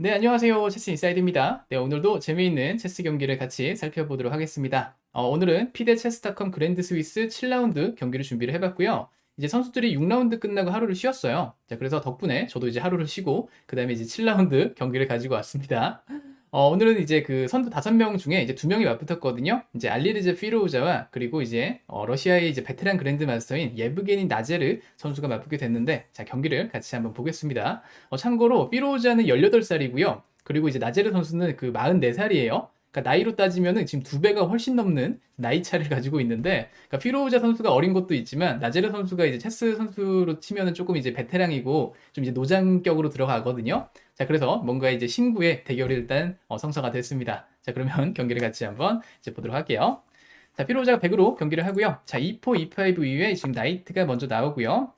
네, 안녕하세요. 체스 인사이드입니다. 네, 오늘도 재미있는 체스 경기를 같이 살펴보도록 하겠습니다. 어, 오늘은 피데 체스닷컴 그랜드 스위스 7라운드 경기를 준비를 해봤고요. 이제 선수들이 6라운드 끝나고 하루를 쉬었어요. 자, 그래서 덕분에 저도 이제 하루를 쉬고, 그 다음에 이제 7라운드 경기를 가지고 왔습니다. 어, 오늘은 이제 그 선두 5명 중에 이제 2명이 맞붙었거든요. 이제 알리르제 피로우자와 그리고 이제 어, 러시아의 이제 베테랑 그랜드 마스터인 예브게니 나제르 선수가 맞붙게 됐는데 자, 경기를 같이 한번 보겠습니다. 어, 참고로 피로우자는 18살이고요. 그리고 이제 나제르 선수는 그 44살이에요. 그러니까 나이로 따지면은 지금 두 배가 훨씬 넘는 나이 차를 가지고 있는데, 그러니까 피로우자 선수가 어린 것도 있지만 나제르 선수가 이제 체스 선수로 치면은 조금 이제 베테랑이고 좀 이제 노장격으로 들어가거든요. 자, 그래서 뭔가 이제 신구의 대결이 일단 어, 성사가 됐습니다. 자, 그러면 경기를 같이 한번 이제 보도록 할게요. 자, 피로우자가 100으로 경기를 하고요. 자, 2포, 2파이브 이후에 지금 나이트가 먼저 나오고요.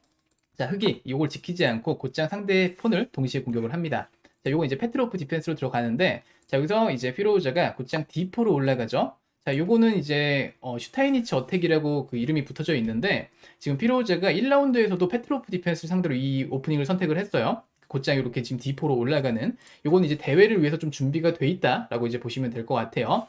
자, 흑이 이걸 지키지 않고 곧장 상대의 폰을 동시에 공격을 합니다. 자, 요거 이제 페트로프 디펜스로 들어가는데, 자, 여기서 이제 피로우자가 곧장 D4로 올라가죠. 자, 요거는 이제 어, 슈타이니츠 어택이라고 그 이름이 붙어져 있는데, 지금 피로우자가 1라운드에서도 페트로프 디펜스를 상대로 이 오프닝을 선택을 했어요. 곧장 이렇게 지금 D4로 올라가는, 요거는 이제 대회를 위해서 좀 준비가 돼 있다라고 이제 보시면 될 것 같아요.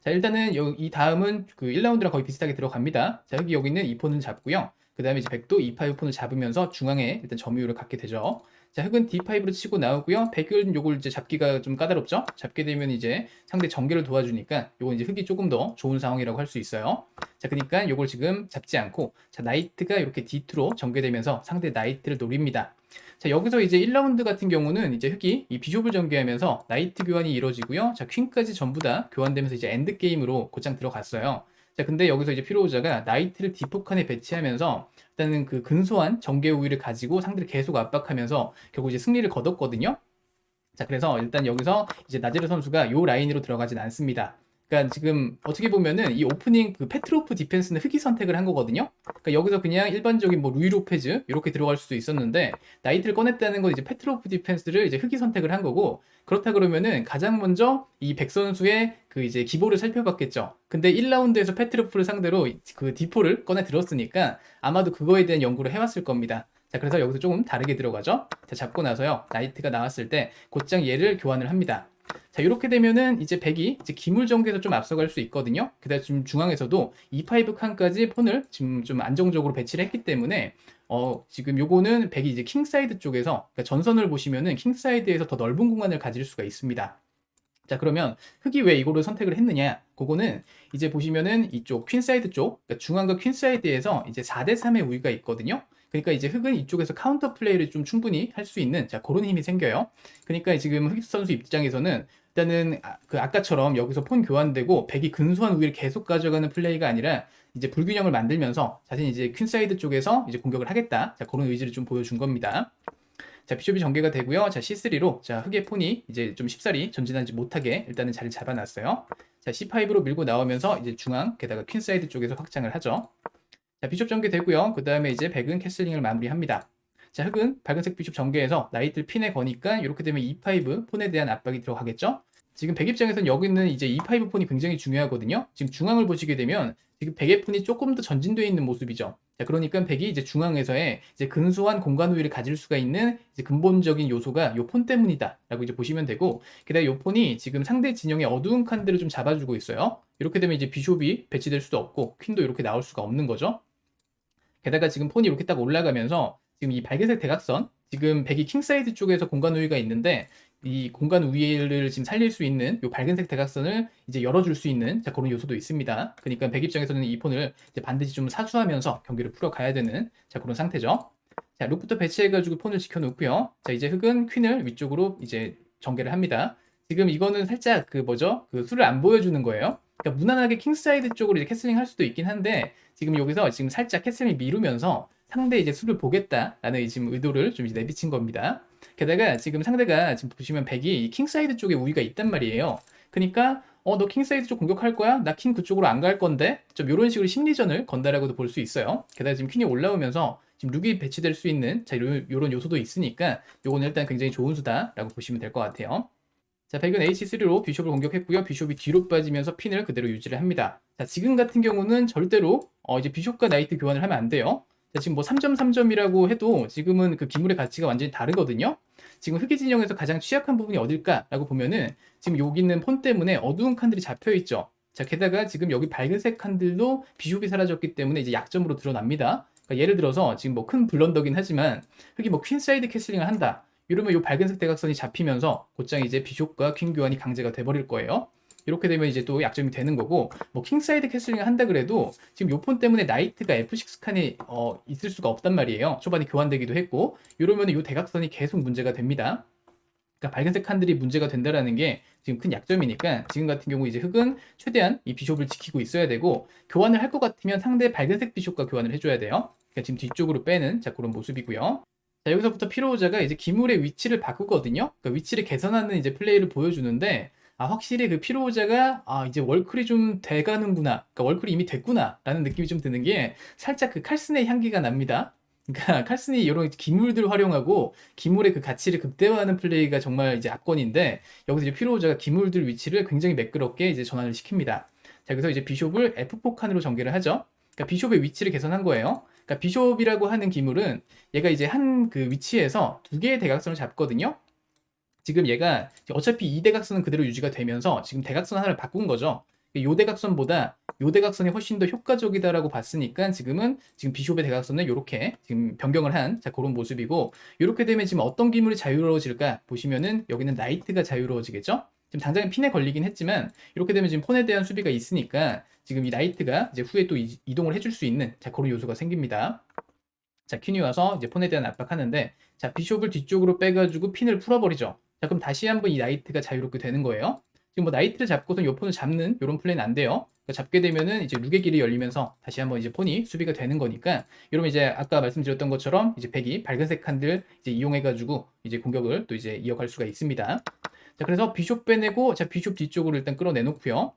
자, 일단은 요- 이 다음은 그 1라운드랑 거의 비슷하게 들어갑니다. 자, 여기 여기 있는 이 폰을 잡고요. 그 다음에 이제 백도 E5 폰을 잡으면서 중앙에 일단 점유율을 갖게 되죠. 자, 흑은 D5로 치고 나오고요. 백은 요걸 이제 잡기가 좀 까다롭죠? 잡게 되면 이제 상대 전개를 도와주니까 요건 이제 흑이 조금 더 좋은 상황이라고 할 수 있어요. 자, 그러니까 요걸 지금 잡지 않고 자, 나이트가 이렇게 D2로 전개되면서 상대 나이트를 노립니다. 자, 여기서 이제 1라운드 같은 경우는 이제 흑이 이 비숍을 전개하면서 나이트 교환이 이루어지고요. 자, 퀸까지 전부 다 교환되면서 이제 엔드 게임으로 곧장 들어갔어요. 자, 근데 여기서 이제 피로우자가 나이트를 디포 칸에 배치하면서 일단은 그 근소한 전개 우위를 가지고 상대를 계속 압박하면서 결국 이제 승리를 거뒀거든요. 자, 그래서 일단 여기서 이제 나제르 선수가 요 라인으로 들어가진 않습니다. 그러니까 지금 어떻게 보면은 이 오프닝 그 페트로프 디펜스는 흑이 선택을 한 거거든요. 그러니까 여기서 그냥 일반적인 뭐 루이 로페즈 이렇게 들어갈 수도 있었는데 나이트를 꺼냈다는 건 이제 페트로프 디펜스를 이제 흑이 선택을 한 거고 그렇다 그러면은 가장 먼저 이 백 선수의 그 이제 기보를 살펴봤겠죠. 근데 1라운드에서 페트로프를 상대로 그 디포를 꺼내 들었으니까 아마도 그거에 대한 연구를 해왔을 겁니다. 자, 그래서 여기서 조금 다르게 들어가죠. 자, 잡고 나서요. 나이트가 나왔을 때 곧장 얘를 교환을 합니다. 자, 이렇게 되면은 이제 백이 이제 기물 전개에서 좀 앞서갈 수 있거든요. 그다음 지금 중앙에서도 E5 칸까지 폰을 지금 좀 안정적으로 배치를 했기 때문에 어, 지금 요거는 백이 이제 킹사이드 쪽에서 그러니까 전선을 보시면은 킹사이드에서 더 넓은 공간을 가질 수가 있습니다. 자, 그러면 흑이 왜 이거를 선택을 했느냐? 그거는 이제 보시면은 이쪽 퀸사이드 쪽, 그러니까 중앙과 퀸사이드에서 이제 4대 3의 우위가 있거든요. 그러니까 이제 흑은 이쪽에서 카운터 플레이를 좀 충분히 할 수 있는 자 그런 힘이 생겨요. 그러니까 지금 흑 선수 입장에서는 일단은 아, 그 아까처럼 여기서 폰 교환되고 백이 근소한 우위를 계속 가져가는 플레이가 아니라 이제 불균형을 만들면서 자신이 이제 퀸사이드 쪽에서 이제 공격을 하겠다. 자 그런 의지를 좀 보여준 겁니다. 자 비숍이 전개가 되고요. 자 C3로 자 흑의 폰이 이제 좀 쉽사리 전진하지 못하게 일단은 자리 잡아놨어요. 자 C5로 밀고 나오면서 이제 중앙 게다가 퀸사이드 쪽에서 확장을 하죠. 자, 비숍 전개 되고요. 그 다음에 이제 백은 캐슬링을 마무리합니다. 자, 흑은 밝은색 비숍 전개해서 나이트를 핀에 거니까 이렇게 되면 E5 폰에 대한 압박이 들어가겠죠? 지금 백 입장에서는 여기 있는 이제 E5 폰이 굉장히 중요하거든요. 지금 중앙을 보시게 되면 지금 백의 폰이 조금 더 전진되어 있는 모습이죠. 자, 그러니까 백이 이제 중앙에서의 이제 근소한 공간 우위를 가질 수가 있는 이제 근본적인 요소가 요 폰 때문이다라고 이제 보시면 되고, 게다가 요 폰이 지금 상대 진영의 어두운 칸들을 좀 잡아주고 있어요. 이렇게 되면 이제 비숍이 배치될 수도 없고 퀸도 이렇게 나올 수가 없는 거죠. 게다가 지금 폰이 이렇게 딱 올라가면서 지금 이 밝은색 대각선 지금 백이 킹사이드 쪽에서 공간 우위가 있는데 이 공간 우위를 지금 살릴 수 있는 이 밝은색 대각선을 이제 열어줄 수 있는 자 그런 요소도 있습니다. 그러니까 백 입장에서는 이 폰을 이제 반드시 좀 사수하면서 경기를 풀어가야 되는 자 그런 상태죠. 자 룩부터 배치해가지고 폰을 지켜놓고요. 자 이제 흑은 퀸을 위쪽으로 이제 전개를 합니다. 지금 이거는 살짝 그 뭐죠? 그 수를 안 보여주는 거예요. 그러니까 무난하게 킹사이드 쪽으로 이제 캐슬링 할 수도 있긴 한데 지금 여기서 지금 살짝 캐슬링 미루면서 상대 이제 수를 보겠다라는 이 지금 의도를 좀 이제 내비친 겁니다. 게다가 지금 상대가 지금 보시면 백이 이 킹사이드 쪽에 우위가 있단 말이에요. 그러니까 어 너 킹사이드 쪽 공격할 거야? 나 킹 그쪽으로 안 갈 건데 좀 이런 식으로 심리전을 건다라고도 볼 수 있어요. 게다가 지금 퀸이 올라오면서 지금 룩이 배치될 수 있는 자 이런, 요소도 있으니까 요거는 일단 굉장히 좋은 수다라고 보시면 될 것 같아요. 자, 백은 H3로 비숍을 공격했고요. 비숍이 뒤로 빠지면서 핀을 그대로 유지를 합니다. 자, 지금 같은 경우는 절대로 어, 이제 비숍과 나이트 교환을 하면 안 돼요. 자, 지금 뭐 3점 3점이라고 해도 지금은 그 기물의 가치가 완전히 다르거든요. 지금 흑이 진영에서 가장 취약한 부분이 어딜까라고 보면은 지금 여기 있는 폰 때문에 어두운 칸들이 잡혀 있죠. 자, 게다가 지금 여기 밝은색 칸들도 비숍이 사라졌기 때문에 이제 약점으로 드러납니다. 그러니까 예를 들어서 지금 뭐 큰 블런더긴 하지만 흑이 뭐 퀸사이드 캐슬링을 한다. 이러면 이 밝은색 대각선이 잡히면서 곧장 이제 비숍과 퀸 교환이 강제가 돼버릴 거예요. 이렇게 되면 이제 또 약점이 되는 거고 뭐 킹사이드 캐슬링을 한다 그래도 지금 요폰 때문에 나이트가 F6 칸이 어, 있을 수가 없단 말이에요. 초반에 교환되기도 했고 이러면 요 대각선이 계속 문제가 됩니다. 그러니까 밝은색 칸들이 문제가 된다라는 게 지금 큰 약점이니까 지금 같은 경우 이제 흑은 최대한 이 비숍을 지키고 있어야 되고 교환을 할 것 같으면 상대 밝은색 비숍과 교환을 해줘야 돼요. 그러니까 지금 뒤쪽으로 빼는 자 그런 모습이고요. 자 여기서부터 피로우자가 이제 기물의 위치를 바꾸거든요. 그러니까 위치를 개선하는 이제 플레이를 보여주는데 아 확실히 그 피로우자가 아 이제 월클이 좀 돼가는구나. 그러니까 월클이 이미 됐구나라는 느낌이 좀 드는 게 살짝 그 칼슨의 향기가 납니다. 그러니까 칼슨이 이런 기물들 활용하고 기물의 그 가치를 극대화하는 플레이가 정말 이제 압권인데 여기서 이제 피로우자가 기물들 위치를 굉장히 매끄럽게 이제 전환을 시킵니다. 자 그래서 이제 비숍을 F4 칸으로 전개를 하죠. 그러니까 비숍의 위치를 개선한 거예요. 그러니까 비숍이라고 하는 기물은 얘가 이제 한 그 위치에서 두 개의 대각선을 잡거든요. 지금 얘가 어차피 이 대각선은 그대로 유지가 되면서 지금 대각선 하나를 바꾼 거죠. 요 대각선보다 요 대각선이 훨씬 더 효과적이다라고 봤으니까 지금은 지금 비숍의 대각선을 이렇게 지금 변경을 한 자, 그런 모습이고 이렇게 되면 지금 어떤 기물이 자유로워질까 보시면은 여기는 나이트가 자유로워지겠죠? 지금 당장에 핀에 걸리긴 했지만 이렇게 되면 지금 폰에 대한 수비가 있으니까 지금 이 나이트가 이제 후에 또 이- 이동을 해줄 수 있는 자 그런 요소가 생깁니다. 자 퀸이 와서 이제 폰에 대한 압박하는데 자 비숍을 뒤쪽으로 빼가지고 핀을 풀어버리죠. 자 그럼 다시 한번 이 나이트가 자유롭게 되는 거예요. 지금 뭐 나이트를 잡고서 요 폰을 잡는 이런 플레이는 안 돼요. 그러니까 잡게 되면은 이제 룩의 길이 열리면서 다시 한번 이제 폰이 수비가 되는 거니까 이러면 이제 아까 말씀드렸던 것처럼 이제 백이 밝은색 칸들 이제 이용해가지고 이제 공격을 또 이제 이어갈 수가 있습니다. 자 그래서 비숍 빼내고 자 비숍 뒤쪽으로 일단 끌어내놓고요.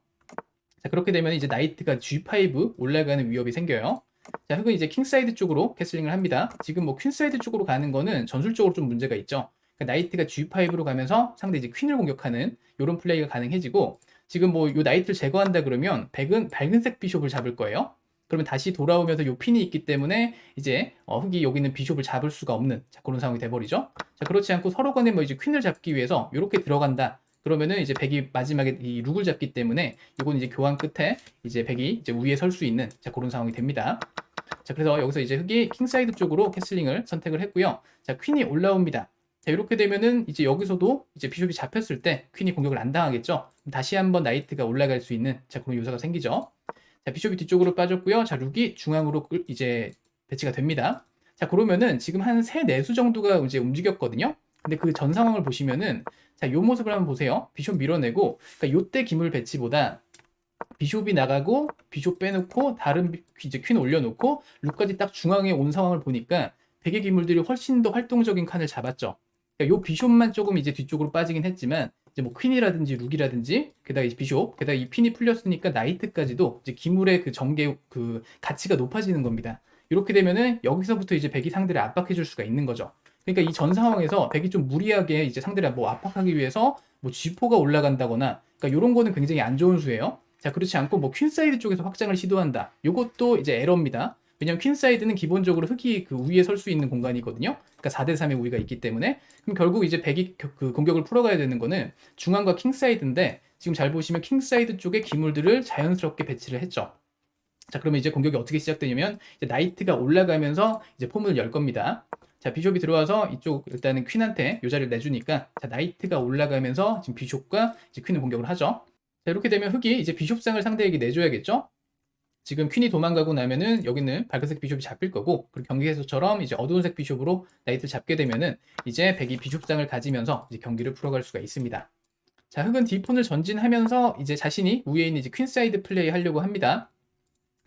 자 그렇게 되면 이제 나이트가 G5 올라가는 위협이 생겨요. 자 흑은 이제 킹사이드 쪽으로 캐슬링을 합니다. 지금 뭐 퀸사이드 쪽으로 가는 거는 전술적으로 좀 문제가 있죠. 그러니까 나이트가 G5로 가면서 상대 이제 퀸을 공격하는 이런 플레이가 가능해지고 지금 뭐 요 나이트를 제거한다 그러면 백은 밝은색 비숍을 잡을 거예요. 그러면 다시 돌아오면서 요 핀이 있기 때문에 이제 어, 흑이 여기 있는 비숍을 잡을 수가 없는 자, 그런 상황이 돼버리죠. 자 그렇지 않고 서로 간에 뭐 이제 퀸을 잡기 위해서 이렇게 들어간다. 그러면은 이제 백이 마지막에 이 룩을 잡기 때문에 이건 이제 교환 끝에 이제 백이 이제 위에 설 수 있는 자 그런 상황이 됩니다. 자 그래서 여기서 이제 흑이 킹사이드 쪽으로 캐슬링을 선택을 했고요. 자 퀸이 올라옵니다. 자 이렇게 되면은 이제 여기서도 이제 비숍이 잡혔을 때 퀸이 공격을 안 당하겠죠. 다시 한번 나이트가 올라갈 수 있는 자 그런 요소가 생기죠. 자 비숍이 뒤쪽으로 빠졌고요. 자 룩이 중앙으로 끌- 이제 배치가 됩니다. 자 그러면은 지금 한 세 내수 정도가 이제 움직였거든요. 근데 그 전 상황을 보시면은 자 요 모습을 한번 보세요. 비숍 밀어내고 그러니까 요때 기물 배치보다 비숍이 나가고 비숍 빼놓고 다른 비- 이제 퀸 올려놓고 룩까지 딱 중앙에 온 상황을 보니까 백의 기물들이 훨씬 더 활동적인 칸을 잡았죠. 그러니까 요 비숍만 조금 이제 뒤쪽으로 빠지긴 했지만 이제 뭐 퀸이라든지 룩이라든지 게다가 이제 비숍 게다가 이 핀이 풀렸으니까 나이트까지도 이제 기물의 그 전개 그 가치가 높아지는 겁니다. 이렇게 되면은 여기서부터 이제 백이 상대를 압박해 줄 수가 있는 거죠. 그러니까 이 전 상황에서 백이 좀 무리하게 이제 상대를 뭐 압박하기 위해서 뭐 G4가 올라간다거나 그러니까 이런 거는 굉장히 안 좋은 수예요. 자 그렇지 않고 뭐 퀸사이드 쪽에서 확장을 시도한다. 이것도 이제 에러입니다. 왜냐면 퀸사이드는 기본적으로 흑이 그 위에 설 수 있는 공간이거든요. 그러니까 4대 3의 우위가 있기 때문에 그럼 결국 이제 백이 겨- 그 공격을 풀어가야 되는 거는 중앙과 킹사이드인데 지금 잘 보시면 킹사이드 쪽에 기물들을 자연스럽게 배치를 했죠. 자 그러면 이제 공격이 어떻게 시작되냐면 이제 나이트가 올라가면서 이제 포문을 열 겁니다. 자 비숍이 들어와서 이쪽 일단은 퀸한테 요 자리를 내주니까 자 나이트가 올라가면서 지금 비숍과 이제 퀸을 공격을 하죠. 자 이렇게 되면 흑이 이제 비숍상을 상대에게 내줘야겠죠. 지금 퀸이 도망가고 나면은 여기는 밝은색 비숍이 잡힐 거고 그리고 경기에서처럼 이제 어두운색 비숍으로 나이트를 잡게 되면은 이제 백이 비숍상을 가지면서 이제 경기를 풀어갈 수가 있습니다. 자 흑은 D폰을 전진하면서 이제 자신이 위에 있는 이제 퀸 사이드 플레이 하려고 합니다.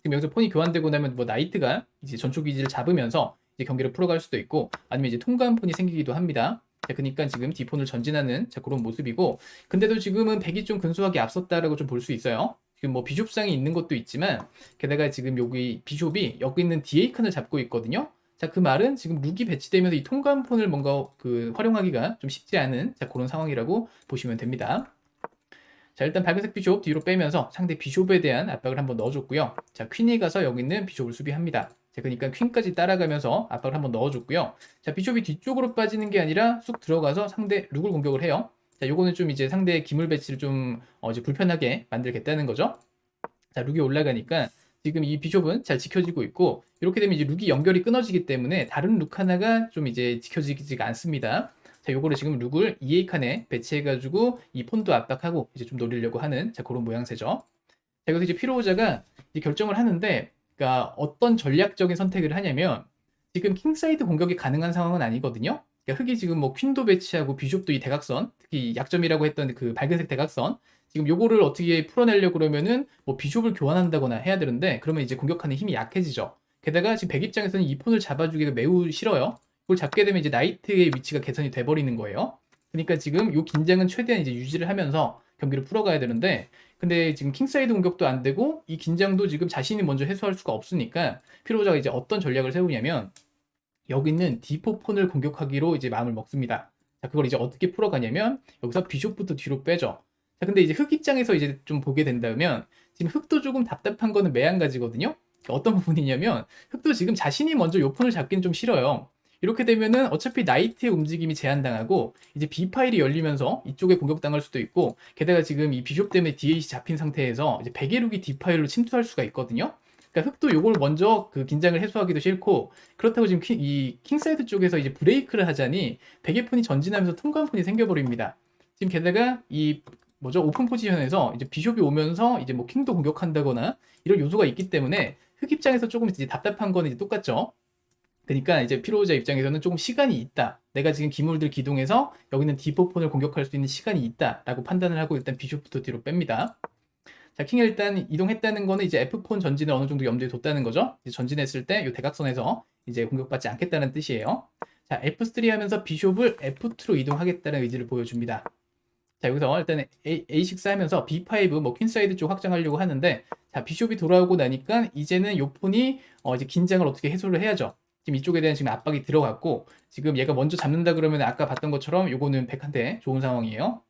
지금 여기서 폰이 교환되고 나면 뭐 나이트가 이제 전초 기지를 잡으면서 이제 경기를 풀어갈 수도 있고 아니면 이제 통과한 폰이 생기기도 합니다. 자, 그러니까 지금 D폰을 전진하는 자, 그런 모습이고 근데도 지금은 백이 좀 근소하게 앞섰다라고 좀 볼 수 있어요. 지금 뭐 비숍상이 있는 것도 있지만 게다가 지금 여기 비숍이 여기 있는 DA 칸을 잡고 있거든요. 자, 그 말은 지금 룩이 배치되면서 이 통과한 폰을 뭔가 그 활용하기가 좀 쉽지 않은 자, 그런 상황이라고 보시면 됩니다. 자, 일단 밝은색 비숍 뒤로 빼면서 상대 비숍에 대한 압박을 한번 넣어줬고요. 자, 퀸이 가서 여기 있는 비숍을 수비합니다. 자, 그러니까 퀸까지 따라가면서 압박을 한번 넣어줬고요. 자, 비숍이 뒤쪽으로 빠지는 게 아니라 쑥 들어가서 상대 룩을 공격을 해요. 자, 요거는 좀 이제 상대의 기물 배치를 좀 어, 이제 불편하게 만들겠다는 거죠. 자, 룩이 올라가니까 지금 이 비숍은 잘 지켜지고 있고 이렇게 되면 이제 룩이 연결이 끊어지기 때문에 다른 룩 하나가 좀 이제 지켜지지가 않습니다. 자, 요거를 지금 룩을 2A 칸에 배치해가지고 이 폰도 압박하고 이제 좀 노리려고 하는 자 그런 모양새죠. 자, 여기서 이제 피로자가 이제 결정을 하는데, 그러니까 어떤 전략적인 선택을 하냐면 지금 킹사이드 공격이 가능한 상황은 아니거든요. 그러니까 흑이 지금 뭐 퀸도 배치하고 비숍도 이 대각선, 특히 약점이라고 했던 그 밝은색 대각선, 지금 요거를 어떻게 풀어내려고 그러면은 뭐 비숍을 교환한다거나 해야 되는데 그러면 이제 공격하는 힘이 약해지죠. 게다가 지금 백 입장에서는 이 폰을 잡아주기가 매우 싫어요. 그걸 잡게 되면 이제 나이트의 위치가 개선이 돼버리는 거예요. 그러니까 지금 요 긴장은 최대한 이제 유지를 하면서 경기를 풀어가야 되는데 근데 지금 킹사이드 공격도 안 되고 이 긴장도 지금 자신이 먼저 해소할 수가 없으니까 피로자가 이제 어떤 전략을 세우냐면 여기 있는 D4 폰을 공격하기로 이제 마음을 먹습니다. 자, 그걸 이제 어떻게 풀어가냐면 여기서 비숍부터 뒤로 빼죠. 자, 근데 이제 흑 입장에서 이제 좀 보게 된다면 지금 흑도 조금 답답한 거는 매한가지거든요. 어떤 부분이냐면 흑도 지금 자신이 먼저 요 폰을 잡기는 좀 싫어요. 이렇게 되면은 어차피 나이트의 움직임이 제한당하고 이제 B 파일이 열리면서 이쪽에 공격당할 수도 있고 게다가 지금 이 비숍 때문에 DH 잡힌 상태에서 이제 베게룩이 D 파일로 침투할 수가 있거든요. 그러니까 흑도 요걸 먼저 그 긴장을 해소하기도 싫고 그렇다고 지금 킹, 이 킹사이드 쪽에서 이제 브레이크를 하자니 베개폰이 전진하면서 통과폰이 생겨버립니다. 지금 게다가 이 뭐죠 오픈 포지션에서 이제 비숍이 오면서 이제 뭐 킹도 공격한다거나 이런 요소가 있기 때문에 흑 입장에서 조금 이제 답답한 거는 이제 똑같죠. 그러니까 이제 피로자 입장에서는 조금 시간이 있다. 내가 지금 기물들 기동해서 여기는 D4폰을 공격할 수 있는 시간이 있다라고 판단을 하고 일단 비숍부터 뒤로 뺍니다. 자, 킹이 일단 이동했다는 거는 이제 F폰 전진을 어느 정도 염두에 뒀다는 거죠. 이제 전진했을 때 이 대각선에서 이제 공격받지 않겠다는 뜻이에요. 자, F3 하면서 비숍을 F2로 이동하겠다는 의지를 보여줍니다. 자, 여기서 일단 A, A6 하면서 B5, 뭐 퀸사이드 쪽 확장하려고 하는데, 자, 비숍이 돌아오고 나니까 이제는 요 폰이 어, 이제 긴장을 어떻게 해소를 해야죠. 지금 이쪽에 대한 지금 압박이 들어갔고, 지금 얘가 먼저 잡는다 그러면 아까 봤던 것처럼 요거는 백한테 좋은 상황이에요.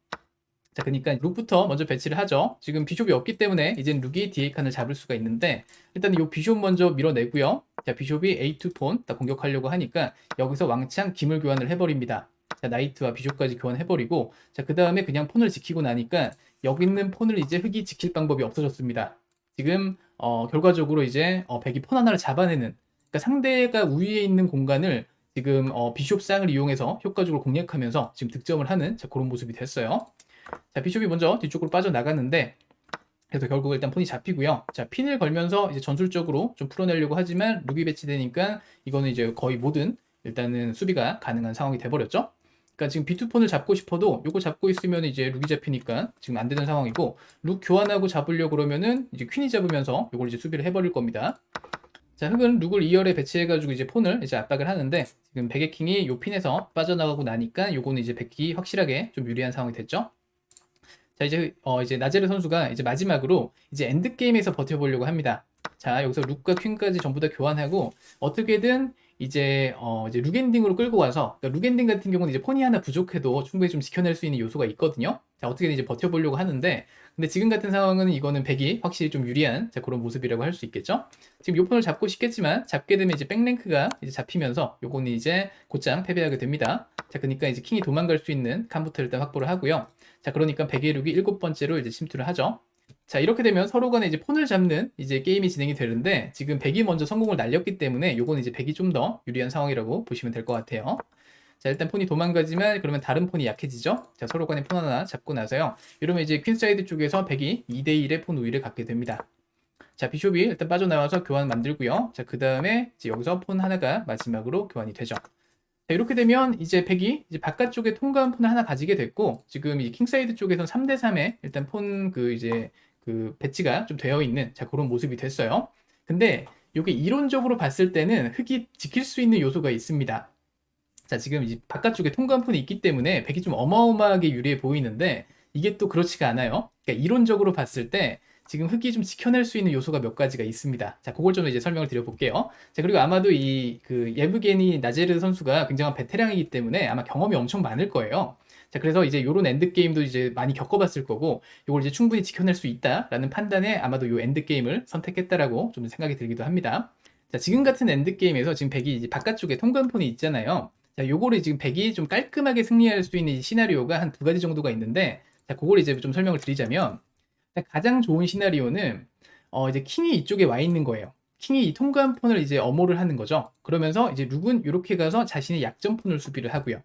자, 그러니까 룩부터 먼저 배치를 하죠. 지금 비숍이 없기 때문에 이젠 룩이 DA 칸을 잡을 수가 있는데 일단 이 비숍 먼저 밀어내고요. 자, 비숍이 A2 폰딱 공격하려고 하니까 여기서 왕창 기물 교환을 해버립니다. 자, 나이트와 비숍까지 교환해버리고 자, 그 다음에 그냥 폰을 지키고 나니까 여기 있는 폰을 이제 흑이 지킬 방법이 없어졌습니다. 지금 어, 결과적으로 이제 어, 백이 폰 하나를 잡아내는 그러니까 상대가 우위에 있는 공간을 지금 어, 비숍 쌍을 이용해서 효과적으로 공략하면서 지금 득점을 하는 자, 그런 모습이 됐어요. 자, 비숍이 먼저 뒤쪽으로 빠져나갔는데 그래서 결국 일단 폰이 잡히고요. 자, 핀을 걸면서 이제 전술적으로 좀 풀어내려고 하지만 룩이 배치되니까 이거는 이제 거의 모든 일단은 수비가 가능한 상황이 돼버렸죠. 그러니까 지금 B2폰을 잡고 싶어도 요거 잡고 있으면 이제 룩이 잡히니까 지금 안 되는 상황이고 룩 교환하고 잡으려고 그러면은 이제 퀸이 잡으면서 요걸 이제 수비를 해버릴 겁니다. 자, 흑은 룩을 2열에 배치해가지고 이제 폰을 이제 압박을 하는데 지금 베개킹이 요 핀에서 빠져나가고 나니까 요거는 이제 백이 확실하게 좀 유리한 상황이 됐죠. 자 이제 어 이제 나제르 선수가 이제 마지막으로 이제 엔드 게임에서 버텨보려고 합니다. 자 여기서 룩과 퀸까지 전부 다 교환하고 어떻게든 이제 어 이제 룩엔딩으로 끌고 와서 그러니까 룩엔딩 같은 경우는 이제 폰이 하나 부족해도 충분히 좀 지켜낼 수 있는 요소가 있거든요. 자 어떻게든 이제 버텨보려고 하는데 근데 지금 같은 상황은 이거는 백이 확실히 좀 유리한 자 그런 모습이라고 할 수 있겠죠. 지금 요 폰을 잡고 싶겠지만 잡게 되면 이제 백랭크가 이제 잡히면서 요거는 이제 곧장 패배하게 됩니다. 자 그러니까 이제 킹이 도망갈 수 있는 칸부터 일단 확보를 하고요. 자, 그러니까 백예륙이 일곱 번째로 이제 침투를 하죠. 자, 이렇게 되면 서로 간에 이제 폰을 잡는 이제 게임이 진행이 되는데 지금 백이 먼저 성공을 날렸기 때문에 요거는 이제 백이 좀 더 유리한 상황이라고 보시면 될 것 같아요. 자, 일단 폰이 도망가지만 그러면 다른 폰이 약해지죠. 자, 서로 간에 폰 하나 잡고 나서요. 이러면 이제 퀸사이드 쪽에서 백이 2대 1의 폰 우위를 갖게 됩니다. 자, 비숍이 일단 빠져나와서 교환 만들고요. 자, 그 다음에 여기서 폰 하나가 마지막으로 교환이 되죠. 자, 이렇게 되면 이제 백이 이제 바깥쪽에 통과한 폰을 하나 가지게 됐고 지금 이 킹사이드 쪽에서는 3대 3에 일단 폰 그 이제 그 배치가 좀 되어 있는 자 그런 모습이 됐어요. 근데 이게 이론적으로 봤을 때는 흑이 지킬 수 있는 요소가 있습니다. 자 지금 이제 바깥쪽에 통과한 폰이 있기 때문에 백이 좀 어마어마하게 유리해 보이는데 이게 또 그렇지가 않아요. 그러니까 이론적으로 봤을 때 지금 흑이 좀 지켜낼 수 있는 요소가 몇 가지가 있습니다. 자, 그걸 좀 이제 설명을 드려볼게요. 자, 그리고 아마도 이 그 예브게니 나제르 선수가 굉장한 베테랑이기 때문에 아마 경험이 엄청 많을 거예요. 자, 그래서 이제 요런 엔드게임도 이제 많이 겪어봤을 거고, 요걸 이제 충분히 지켜낼 수 있다라는 판단에 아마도 요 엔드게임을 선택했다라고 좀 생각이 들기도 합니다. 자, 지금 같은 엔드게임에서 지금 백이 이제 바깥쪽에 통관폰이 있잖아요. 자, 요거를 지금 백이 좀 깔끔하게 승리할 수 있는 이 시나리오가 한 두 가지 정도가 있는데, 자, 그걸 이제 좀 설명을 드리자면, 자, 가장 좋은 시나리오는, 어, 이제 킹이 이쪽에 와 있는 거예요. 킹이 이 통관 폰을 이제 엄호를 하는 거죠. 그러면서 이제 룩은 이렇게 가서 자신의 약점 폰을 수비를 하고요.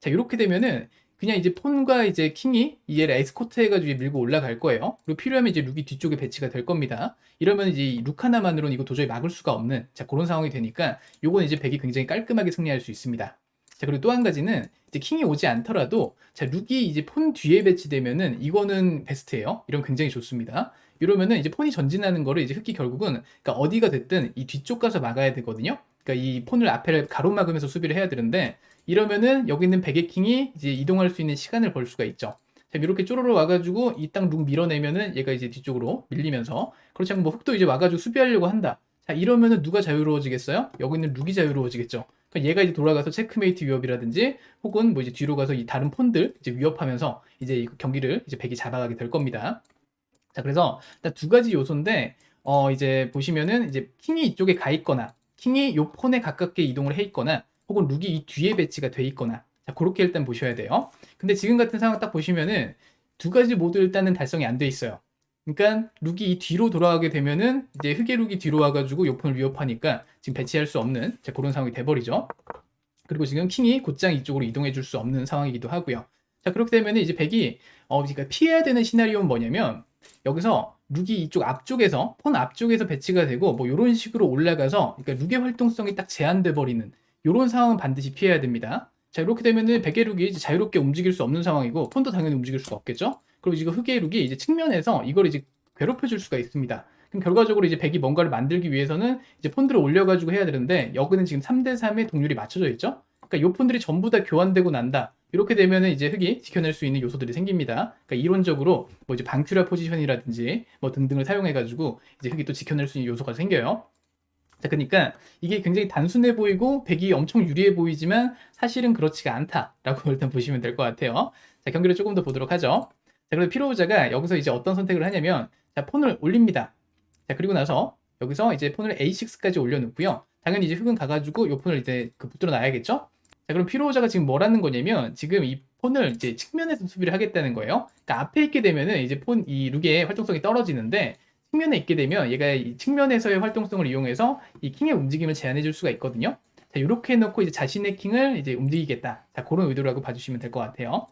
자, 이렇게 되면은 그냥 이제 폰과 이제 킹이 얘를 에스코트 해가지고 밀고 올라갈 거예요. 그리고 필요하면 이제 룩이 뒤쪽에 배치가 될 겁니다. 이러면 이제 이룩 하나만으로는 이거 도저히 막을 수가 없는 자 그런 상황이 되니까 요건 이제 백이 굉장히 깔끔하게 승리할 수 있습니다. 자 그리고 또 한 가지는 이제 킹이 오지 않더라도 자 룩이 이제 폰 뒤에 배치되면은 이거는 베스트예요. 이런 굉장히 좋습니다. 이러면은 이제 폰이 전진하는 거를 이제 흑기 결국은 그러니까 어디가 됐든 이 뒤쪽 가서 막아야 되거든요. 그러니까 이 폰을 앞에를 가로막으면서 수비를 해야 되는데 이러면은 여기 있는 베개킹이 이제 이동할 수 있는 시간을 벌 수가 있죠. 자, 이렇게 쪼르르 와가지고 이 땅 룩 밀어내면은 얘가 이제 뒤쪽으로 밀리면서 그렇지 않고 뭐 흑도 이제 와가지고 수비하려고 한다. 자, 이러면은 누가 자유로워지겠어요? 여기 있는 룩이 자유로워지겠죠. 그러니까 얘가 이제 돌아가서 체크메이트 위협이라든지 혹은 뭐 이제 뒤로 가서 이 다른 폰들 이제 위협하면서 이제 이 경기를 이제 백이 잡아가게 될 겁니다. 자, 그래서 일단 두 가지 요소인데 어 이제 보시면은 이제 킹이 이쪽에 가 있거나 킹이 요 폰에 가깝게 이동을 해 있거나 혹은 룩이 이 뒤에 배치가 돼 있거나 자, 그렇게 일단 보셔야 돼요. 근데 지금 같은 상황 딱 보시면은 두 가지 모두 일단은 달성이 안 돼 있어요. 그러니까 룩이 이 뒤로 돌아가게 되면은 이제 흑의 룩이 뒤로 와가지고 요폰을 위협하니까 지금 배치할 수 없는 자, 그런 상황이 돼버리죠. 그리고 지금 킹이 곧장 이쪽으로 이동해 줄 수 없는 상황이기도 하고요. 자 그렇게 되면 이제 백이 어 그러니까 피해야 되는 시나리오는 뭐냐면 여기서 룩이 이쪽 앞쪽에서 폰 앞쪽에서 배치가 되고 뭐 이런 식으로 올라가서 그러니까 룩의 활동성이 딱 제한돼 버리는 이런 상황은 반드시 피해야 됩니다. 자 이렇게 되면은 백의 룩이 이제 자유롭게 움직일 수 없는 상황이고 폰도 당연히 움직일 수가 없겠죠. 그리고 지금 흑의 룩이 이제 측면에서 이걸 이제 괴롭혀 줄 수가 있습니다. 그럼 결과적으로 이제 백이 뭔가를 만들기 위해서는 이제 폰들을 올려가지고 해야 되는데 여기는 지금 3대 3의 동률이 맞춰져 있죠. 그러니까 요 폰들이 전부 다 교환되고 난다. 이렇게 되면은 이제 흑이 지켜낼 수 있는 요소들이 생깁니다. 그러니까 이론적으로 뭐 이제 방큐라 포지션이라든지 뭐 등등을 사용해가지고 이제 흑이 또 지켜낼 수 있는 요소가 생겨요. 자, 그러니까 이게 굉장히 단순해 보이고 백이 엄청 유리해 보이지만 사실은 그렇지가 않다라고 일단 보시면 될 것 같아요. 자, 경기를 조금 더 보도록 하죠. 자, 그래서 피로우자가 여기서 이제 어떤 선택을 하냐면 자, 폰을 올립니다. 자, 그리고 나서 여기서 이제 폰을 A6까지 올려놓고요. 당연히 이제 흑은 가가지고 이 폰을 이제 그 붙들어 놔야겠죠? 자, 그럼 피로우자가 지금 뭘 하는 거냐면 지금 이 폰을 이제 측면에서 수비를 하겠다는 거예요. 그러니까 앞에 있게 되면은 이제 폰 이 룩의 활동성이 떨어지는데 측면에 있게 되면 얘가 이 측면에서의 활동성을 이용해서 이 킹의 움직임을 제한해 줄 수가 있거든요. 자, 이렇게 해놓고 이제 자신의 킹을 이제 움직이겠다. 자, 그런 의도라고 봐주시면 될 것 같아요.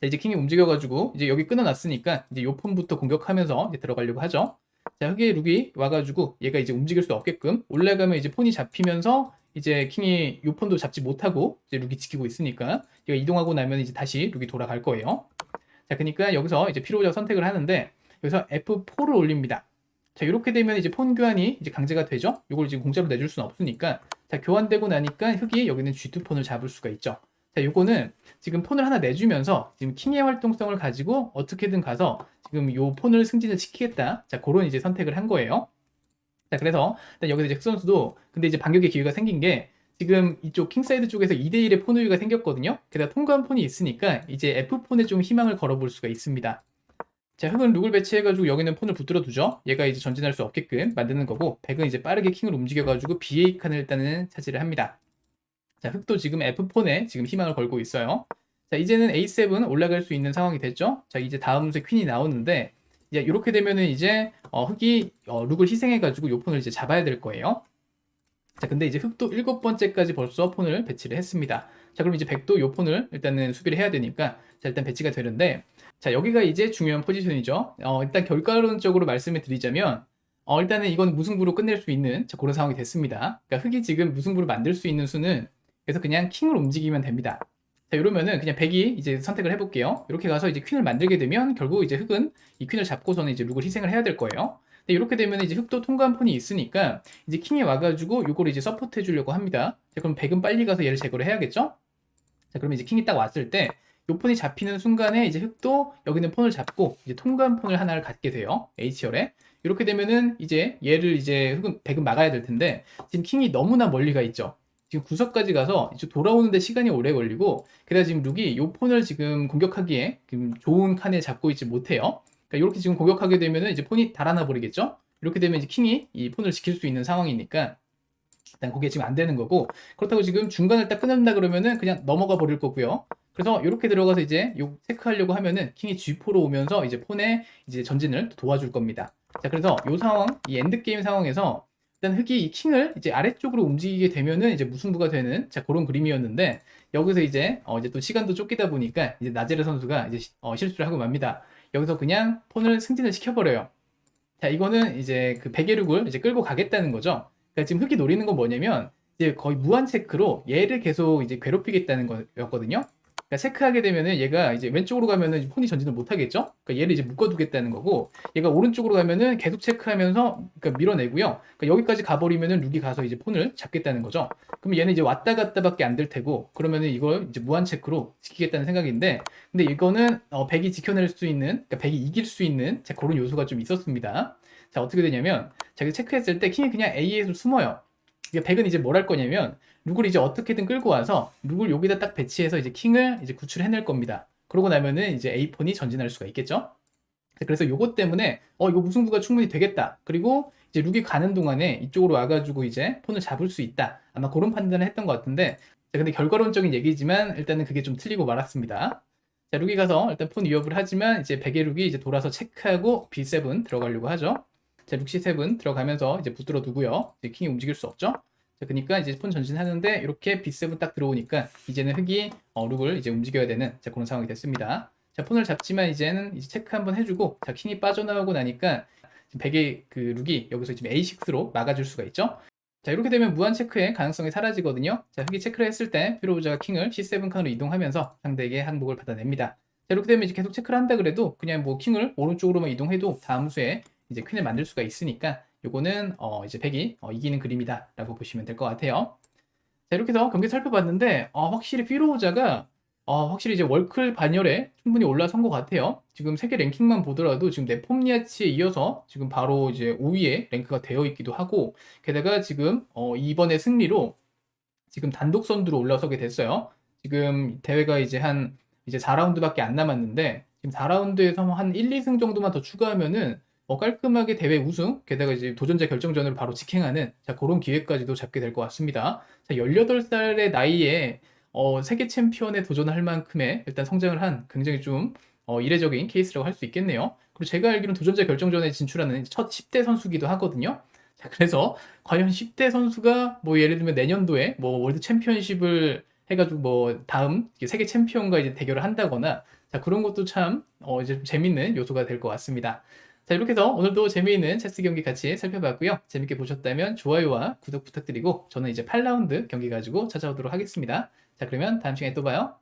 자, 이제 킹이 움직여가지고 이제 여기 끊어놨으니까 이제 요 폰부터 공격하면서 이제 들어가려고 하죠. 자, 흑의 룩이 와가지고 얘가 이제 움직일 수 없게끔 올라가면 이제 폰이 잡히면서 이제 킹이 요 폰도 잡지 못하고 이제 룩이 지키고 있으니까 얘가 이동하고 나면 이제 다시 룩이 돌아갈 거예요. 자, 그러니까 여기서 이제 필요적 선택을 하는데 여기서 F4를 올립니다. 자, 이렇게 되면 이제 폰 교환이 이제 강제가 되죠? 이걸 지금 공짜로 내줄 수는 없으니까. 자, 교환되고 나니까 흑이 여기는 G2 폰을 잡을 수가 있죠. 자, 요거는 지금 폰을 하나 내주면서 지금 킹의 활동성을 가지고 어떻게든 가서 지금 요 폰을 승진을 시키겠다. 자, 그런 이제 선택을 한 거예요. 자, 그래서 일단 여기서 흑 선수도 근데 이제 반격의 기회가 생긴 게 지금 이쪽 킹사이드 쪽에서 2대1의 폰 우위가 생겼거든요. 게다가 통과한 폰이 있으니까 이제 F폰에 좀 희망을 걸어볼 수가 있습니다. 자, 흑은 룩을 배치해가지고 여기는 폰을 붙들어 두죠. 얘가 이제 전진할 수 없게끔 만드는 거고, 백은 이제 빠르게 킹을 움직여가지고 BA 칸을 일단은 차지를 합니다. 자, 흑도 지금 F폰에 지금 희망을 걸고 있어요. 자, 이제는 A7 올라갈 수 있는 상황이 됐죠. 자, 이제 다음 수 퀸이 나오는데, 이제 이렇게 되면은 이제 어, 흑이 어, 룩을 희생해가지고 요 폰을 이제 잡아야 될 거예요. 자, 근데 이제 흑도 일곱 번째까지 벌써 폰을 배치를 했습니다. 자, 그럼 이제 백도 요 폰을 일단은 수비를 해야 되니까, 자, 일단 배치가 되는데, 자, 여기가 이제 중요한 포지션이죠. 어, 일단 결과론적으로 말씀을 드리자면, 어, 일단은 이건 무승부로 끝낼 수 있는 자, 그런 상황이 됐습니다. 그러니까 흑이 지금 무승부를 만들 수 있는 수는 그래서 그냥 킹을 움직이면 됩니다. 자, 이러면은 그냥 백이 이제 선택을 해볼게요. 이렇게 가서 이제 퀸을 만들게 되면 결국 이제 흑은 이 퀸을 잡고서는 이제 룩을 희생을 해야 될 거예요. 근데 이렇게 되면 이제 흑도 통과한 폰이 있으니까 이제 킹이 와가지고 이걸 이제 서포트 해주려고 합니다. 자, 그럼 백은 빨리 가서 얘를 제거를 해야겠죠? 자, 그러면 이제 킹이 딱 왔을 때 요 폰이 잡히는 순간에 이제 흑도 여기는 폰을 잡고 이제 통과한 폰을 하나를 갖게 돼요. H열에. 이렇게 되면은 이제 얘를 이제 흑은 백은 막아야 될 텐데 지금 킹이 너무나 멀리 가 있죠. 지금 구석까지 가서 이제 돌아오는데 시간이 오래 걸리고 게다가 지금 룩이 요 폰을 지금 공격하기에 지금 좋은 칸에 잡고 있지 못해요. 그러니까 이렇게 지금 공격하게 되면은 이제 폰이 달아나 버리겠죠. 이렇게 되면 이제 킹이 이 폰을 지킬 수 있는 상황이니까 일단 그게 지금 안 되는 거고 그렇다고 지금 중간을 딱 끊는다 그러면은 그냥 넘어가 버릴 거고요. 그래서 이렇게 들어가서 이제 요 체크하려고 하면은 킹이 G4로 오면서 이제 폰의 이제 전진을 도와줄 겁니다. 자, 그래서 요 상황, 이 엔드 게임 상황에서 일단 흑이 이 킹을 이제 아래쪽으로 움직이게 되면은 이제 무승부가 되는 자 그런 그림이었는데 여기서 이제 어 이제 또 시간도 쫓기다 보니까 이제 나제르 선수가 이제 시- 어 실수를 하고 맙니다. 여기서 그냥 폰을 승진을 시켜버려요. 자 이거는 이제 그 베게룩을 이제 끌고 가겠다는 거죠. 그러니까 지금 흑이 노리는 건 뭐냐면 이제 거의 무한 체크로 얘를 계속 이제 괴롭히겠다는 거였거든요. 그러니까 체크하게 되면은 얘가 이제 왼쪽으로 가면은 폰이 전진을 못 하겠죠. 그러니까 얘를 이제 묶어두겠다는 거고 얘가 오른쪽으로 가면은 계속 체크하면서 그러니까 밀어내고요. 그러니까 여기까지 가버리면은 룩이 가서 이제 폰을 잡겠다는 거죠. 그럼 얘는 이제 왔다 갔다밖에 안 될 테고 그러면은 이걸 이제 무한 체크로 지키겠다는 생각인데 근데 이거는 어, 백이 지켜낼 수 있는 그러니까 백이 이길 수 있는 자 그런 요소가 좀 있었습니다. 자 어떻게 되냐면 자기 체크했을 때 킹이 그냥 A에서 숨어요. 그러니까 백은 이제 뭘 할 거냐면 룩을 이제 어떻게든 끌고 와서 룩을 여기다 딱 배치해서 이제 킹을 이제 구출해낼 겁니다. 그러고 나면은 이제 A 폰이 전진할 수가 있겠죠. 그래서 요것 때문에 어 이거 무승부가 충분히 되겠다. 그리고 이제 룩이 가는 동안에 이쪽으로 와가지고 이제 폰을 잡을 수 있다. 아마 그런 판단을 했던 것 같은데 자, 근데 결과론적인 얘기지만 일단은 그게 좀 틀리고 말았습니다. 자 룩이 가서 일단 폰 위협을 하지만 이제 백의 룩이 이제 돌아서 체크하고 B7 들어가려고 하죠. 자 룩 C7 들어가면서 이제 붙들어 두고요. 이제 킹이 움직일 수 없죠. 자, 그러니까 이제 폰 전진하는데 이렇게 B7 딱 들어오니까 이제는 흑이 어, 룩을 이제 움직여야 되는 자, 그런 상황이 됐습니다. 자, 폰을 잡지만 이제는 이제 체크 한번 해주고 자, 킹이 빠져나오고 나니까 백의 그 룩이 여기서 지금 A6로 막아줄 수가 있죠. 자, 이렇게 되면 무한 체크의 가능성이 사라지거든요. 자, 흑이 체크를 했을 때 피로우자가 킹을 C7 칸으로 이동하면서 상대에게 항복을 받아냅니다. 자, 이렇게 되면 이제 계속 체크를 한다 그래도 그냥 뭐 킹을 오른쪽으로만 이동해도 다음 수에 이제 퀸을 만들 수가 있으니까 요거는 어 이제 백이 어 이기는 그림이다 라고 보시면 될 것 같아요. 자 이렇게 해서 경기 살펴봤는데 어 확실히 피로우자가 어 확실히 이제 월클 반열에 충분히 올라선 것 같아요. 지금 세계 랭킹만 보더라도 지금 네폼니아치에 이어서 지금 바로 이제 5위에 랭크가 되어 있기도 하고 게다가 지금 어 이번에 승리로 지금 단독 선두로 올라서게 됐어요. 지금 대회가 이제 한 이제 4라운드밖에 안 남았는데 지금 4라운드에서 한 1, 2승 정도만 더 추가하면은 어, 깔끔하게 대회 우승, 게다가 이제 도전자 결정전을 바로 직행하는 자, 그런 기회까지도 잡게 될 것 같습니다. 자, 18살의 나이에 어, 세계 챔피언에 도전할 만큼의 일단 성장을 한 굉장히 좀 어, 이례적인 케이스라고 할 수 있겠네요. 그리고 제가 알기로는 도전자 결정전에 진출하는 첫 10대 선수기도 하거든요. 자, 그래서 과연 10대 선수가 뭐 예를 들면 내년도에 뭐 월드 챔피언십을 해가지고 뭐 다음 세계 챔피언과 이제 대결을 한다거나 자, 그런 것도 참 어, 이제 재밌는 요소가 될 것 같습니다. 자, 이렇게 해서 오늘도 재미있는 체스 경기 같이 살펴봤고요. 재밌게 보셨다면 좋아요와 구독 부탁드리고 저는 이제 8라운드 경기 가지고 찾아오도록 하겠습니다. 자, 그러면 다음 시간에 또 봐요.